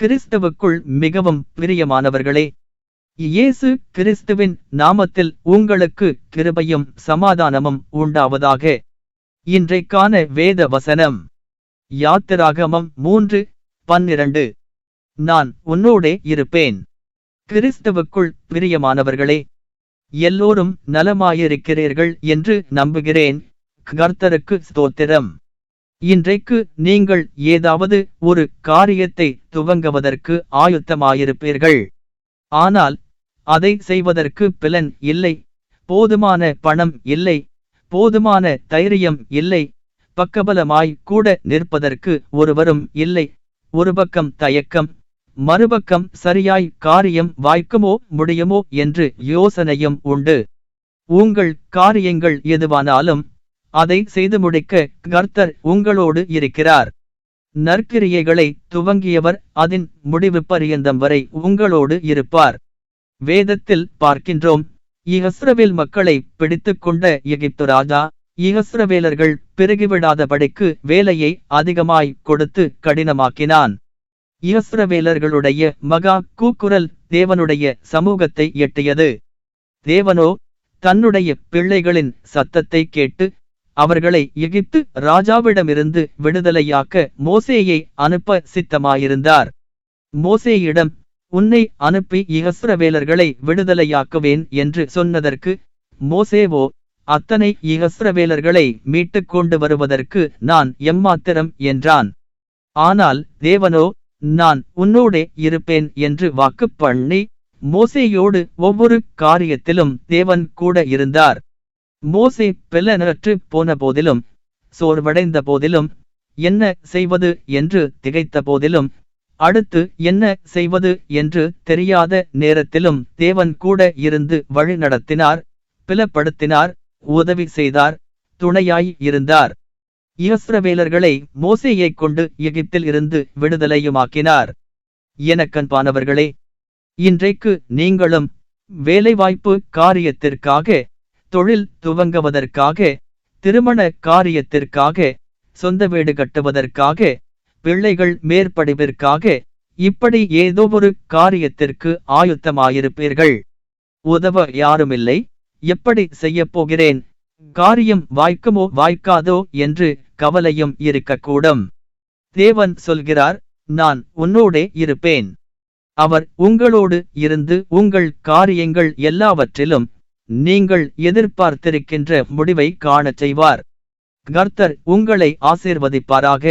கிறிஸ்தவுக்குள் மிகவும் பிரியமானவர்களே இயேசு கிறிஸ்துவின் நாமத்தில் உங்களுக்கு கிருபையும் சமாதானமும் உண்டாவதாக. இன்றைக்கான வேத வசனம் யாத்திராகமம் மூன்று பன்னிரண்டு. நான் உன்னோடே இருப்பேன். கிறிஸ்தவுக்குள் பிரியமானவர்களே எல்லோரும் நலமாயிருக்கிறீர்கள் என்று நம்புகிறேன். கர்த்தருக்கு ஸ்தோத்திரம். இன்றைக்கு நீங்கள் ஏதாவது ஒரு காரியத்தை துவங்குவதற்கு ஆயுத்தமாயிருப்பீர்கள். ஆனால் அதை செய்வதற்கு பிலன் இல்லை போதுமான பணம் இல்லை போதுமான தைரியம் இல்லை பக்கபலமாய் கூட நிற்பதற்கு ஒருவரும் இல்லை. ஒரு பக்கம் தயக்கம் மறுபக்கம் சரியாய் காரியம் வாய்க்குமோ முடியுமோ என்று யோசனையும் உண்டு. உங்கள் காரியங்கள் எதுவானாலும் அதை செய்து முடிக்க கர்த்தர் உங்களோடு இருக்கிறார். நற்கிரியைகளை துவங்கியவர் அதன் முடிவு பரியந்தம் வரை உங்களோடு இருப்பார். வேதத்தில் பார்க்கின்றோம் இஹஸ்ரவேல் மக்களை பிடித்துக்கொண்ட எகிப்து ராஜா இஹஸ்ரவேலர்கள் பெருகிவிடாதபடிக்கு வேலையை அதிகமாய் கொடுத்து கடினமாக்கினான். இஹஸ்ரவேலர்களுடைய மகா கூக்குரல் தேவனுடைய சமூகத்தை எட்டியது. தேவனோ தன்னுடைய பிள்ளைகளின் சத்தத்தை கேட்டு அவர்களை எகிப்து ராஜாவிடமிருந்து விடுதலையாக்க மோசேயை அனுப்ப சித்தமாயிருந்தார். மோசேயிடம் உன்னை அனுப்பி இகஸ்ரவேலர்களை விடுதலையாக்குவேன் என்று சொன்னதற்கு மோசேவோ அத்தனை இகஸ்ரவேலர்களை மீட்டுக் கொண்டு வருவதற்கு நான் எம்மாத்திரம் என்றான். ஆனால் தேவனோ நான் உன்னோடே இருப்பேன் என்று வாக்கு பண்ணி மோசேயோடு ஒவ்வொரு காரியத்திலும் தேவன் கூட இருந்தார். மோசே பெல்லனற்று போன போதிலும் சோர்வடைந்த போதிலும் என்ன செய்வது என்று திகைத்த போதிலும் அடுத்து என்ன செய்வது என்று தெரியாத நேரத்திலும் தேவன் கூட இருந்து வழி நடத்தினார் பிளப்படுத்தினார் உதவி செய்தார் துணையாய் இருந்தார். இஸ்ரவேலர்களை கொண்டு எகிப்தில் இருந்து விடுதலையுமாக்கினார். எனக்கன்பானவர்களே இன்றைக்கு நீங்களும் வேலைவாய்ப்பு காரியத்திற்காக தொழில் துவங்குவதற்காக திருமண காரியத்திற்காக சொந்த வீடு கட்டுவதற்காக பிள்ளைகள் மேற்படிவிற்காக இப்படி ஏதோ ஒரு காரியத்திற்கு ஆயுத்தமாயிருப்பீர்கள். உதவ யாருமில்லை. எப்படி செய்ய போகிறேன்? காரியம் வாய்க்குமோ வாய்க்காதோ என்று கவலையும் இருக்கக்கூடும். தேவன் சொல்கிறார் நான் உன்னோடே இருப்பேன். அவர் உங்களோடு இருந்து உங்கள் காரியங்கள் எல்லாவற்றிலும் நீங்கள் எதிர்பார்த்திருக்கின்ற முடிவை காணச் செய்வார். கர்த்தர் உங்களை ஆசீர்வதிப்பாராக.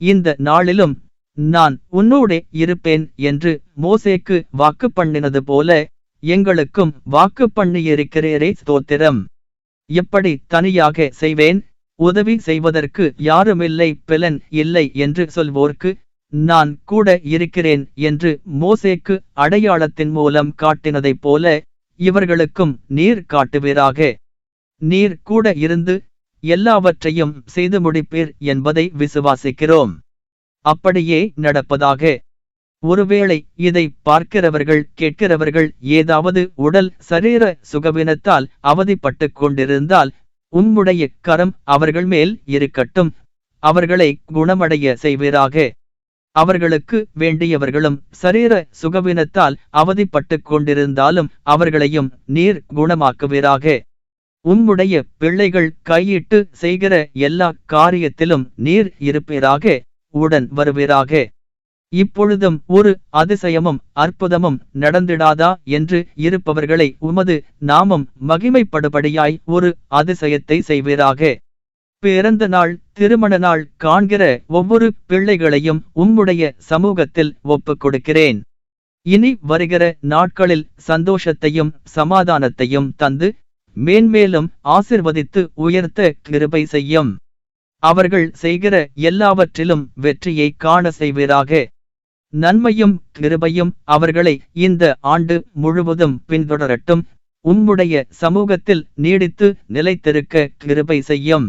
இந்த நாளிலும் நான் உன்னோடே இருப்பேன் என்று மோசேக்கு வாக்கு பண்ணினது போல எங்களுக்கும் வாக்கு பண்ணியிருக்கிறேரே ஸ்தோத்திரம். எப்படி தனியாக செய்வேன் உதவி செய்வதற்கு யாருமில்லை பிலன் இல்லை என்று சொல்வோர்க்கு நான் கூட இருக்கிறேன் என்று மோசேக்கு அடையாளத்தின் மூலம் காட்டினதைப் போல இவர்களுக்கும் நீர் காட்டுவீராக. நீர் கூட இருந்து எல்லாவற்றையும் செய்து முடிப்பீர் என்பதை விசுவாசிக்கிறோம். அப்படியே நடப்பதாக. ஒருவேளை இதை பார்க்கிறவர்கள் கேட்கிறவர்கள் ஏதாவது உடல் சரீர சுகவினத்தால் அவதிப்பட்டு கொண்டிருந்தால் உம்முடைய கரம் அவர்கள் மேல் இருக்கட்டும். அவர்களை குணமடைய செய்வீராக. அவர்களுக்கு வேண்டியவர்களும் சரீர சுகவினத்தால் அவதிப்பட்டுக் கொண்டிருந்தாலும் அவர்களையும் நீர் குணமாக்குவீராக. உம்முடைய பிள்ளைகள் கையிட்டு செய்கிற எல்லா காரியத்திலும் நீர் இருப்பீராக உடன் வருவீராக. இப்பொழுதும் ஒரு அதிசயமும் அற்புதமும் நடந்திடாதா என்று இருப்பவர்களை உமது நாமம் மகிமைப்படுபடியாய் ஒரு அதிசயத்தை செய்வீராக. பிறந்த நாள் திருமண நாள் காண்கிற ஒவ்வொரு பிள்ளைகளையும் உம்முடைய சமூகத்தில் ஒப்புக் கொடுக்கிறேன். இனி வருகிற நாட்களில் சந்தோஷத்தையும் சமாதானத்தையும் தந்து மேன்மேலும் ஆசிர்வதித்து உயர்த்த கிருபை செய்யும். அவர்கள் செய்கிற எல்லாவற்றிலும் வெற்றியை காண செய்வீராக. நன்மையும் கிருபையும் அவர்களை இந்த ஆண்டு முழுவதும் பின்தொடரட்டும். உம்முடைய சமூகத்தில் நீடித்து நிலைத்திருக்க கிருபை செய்யும்.